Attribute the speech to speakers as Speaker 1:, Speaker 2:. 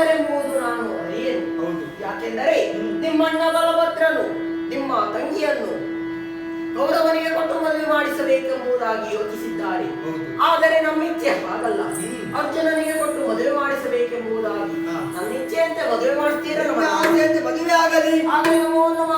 Speaker 1: ಬಲ್ಲರೆಂಬುದು ನಾನು ಹೌದು. ಯಾಕೆಂದರೆ ನಿಮ್ಮಣ್ಣ ಬಲಭದ್ರನು ನಿಮ್ಮ ತಂಗಿಯನ್ನು ಗೌರವನಿಗೆ ಕೊಟ್ಟು ಮದುವೆ ಮಾಡಿಸಬೇಕೆಂಬುದಾಗಿ ಯೋಚಿಸಿದ್ದಾರೆ. ಆದರೆ ನಮ್ಮ ಇಚ್ಛೆ ಹಾಗಲ್ಲ. ಅರ್ಜುನನಿಗೆ ಕೊಟ್ಟು ಮದುವೆ ಮಾಡಿಸಬೇಕೆಂಬುದಾಗಿ. ನನ್ನ ಇಚ್ಛೆಯಂತೆ ಮದುವೆ
Speaker 2: ಮಾಡುತ್ತೀರಂತೆ ಮದುವೆ ಆಗಲಿ.
Speaker 1: ಆದರೆ ನಮೋ ನಮ